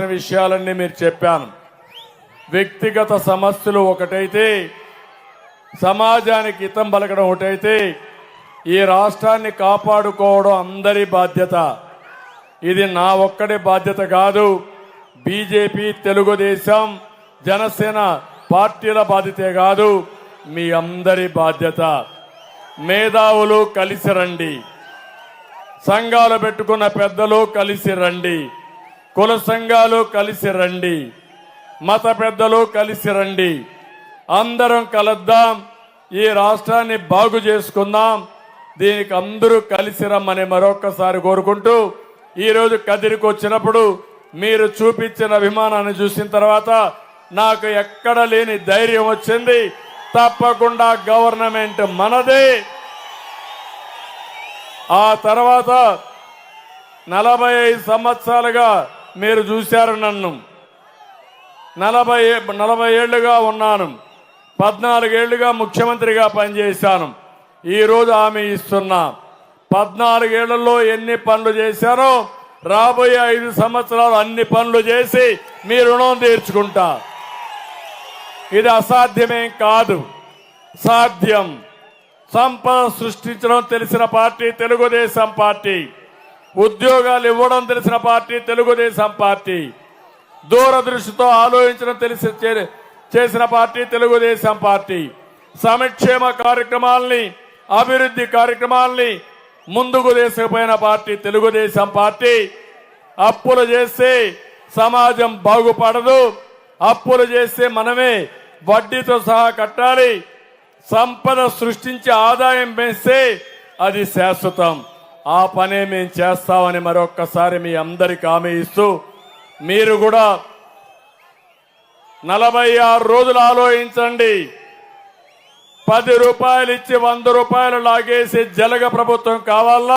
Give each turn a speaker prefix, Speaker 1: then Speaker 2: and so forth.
Speaker 1: విషయాలన్నీ మీరు చెప్పాను. వ్యక్తిగత సమస్యలు ఒకటైతే సమాజానికి హితం పలకడం ఒకటైతే ఈ రాష్ట్రాన్ని కాపాడుకోవడం అందరి బాధ్యత. ఇది నా ఒక్కడి బాధ్యత కాదు. బీజేపీ తెలుగుదేశం జనసేన పార్టీల బాధ్యతే కాదు. మీ అందరి బాధ్యత. మేధావులు కలిసి రండి. సంఘాలు పెట్టుకున్న పెద్దలు కలిసి రండి. కుల సంఘాలు కలిసి రండి మత పెద్దలు కలిసి రండి అందరం కలుద్దాం ఈ రాష్ట్రాన్ని బాగు చేసుకుందాం దీనికి అందరూ కలిసి రమ్మని మరొక్కసారి కోరుకుంటూ ఈరోజు కదిరికి వచ్చినప్పుడు మీరు చూపించిన అభిమానాన్ని చూసిన తర్వాత నాకు ఎక్కడ లేని ధైర్యం వచ్చింది. తప్పకుండా గవర్నమెంట్ మనదే. ఆ తర్వాత నలభై ఐదు సంవత్సరాలుగా మీరు చూశారు నన్ను. నలభై నలభై ఏళ్ళుగా ఉన్నాను. పద్నాలుగేళ్ళుగా ముఖ్యమంత్రిగా పనిచేశాను. ఈరోజు ఆమె ఇస్తున్నా. పద్నాలుగేళ్ళలో ఎన్ని పనులు చేశారో రాబోయే ఐదు సంవత్సరాలు అన్ని పనులు చేసి మీ రుణం తీర్చుకుంటా. ఇది అసాధ్యమేం కాదు. సాధ్యం. సంపద సృష్టించడం తెలిసిన పార్టీ తెలుగుదేశం పార్టీ. ఉద్యోగాలు ఇవ్వడం తెలిసిన పార్టీ తెలుగుదేశం పార్టీ. దూరదృష్టితో ఆలోచించడం తెలిసి చే- చేసిన పార్టీ తెలుగుదేశం పార్టీ. సంక్షేమ కార్యక్రమాల్ని అభివృద్ధి కార్యక్రమాల్ని ముందుకు తీసుకుపోయిన పార్టీ తెలుగుదేశం పార్టీ. అప్పులు చేస్తే సమాజం బాగుపడదు. అప్పులు చేస్తే మనమే వడ్డీతో సహా కట్టాలి. సంపద సృష్టించి ఆదాయం పెంచితే అది శాశ్వతం. ఆ పనే మేము చేస్తామని మరొక్కసారి మీ అందరికి హామీ ఇస్తూ మీరు కూడా నలభై ఆరు రోజులు ఆలోచించండి. పది రూపాయలు ఇచ్చి వంద రూపాయలు లాగేసి జలగ ప్రభుత్వం కావాలా?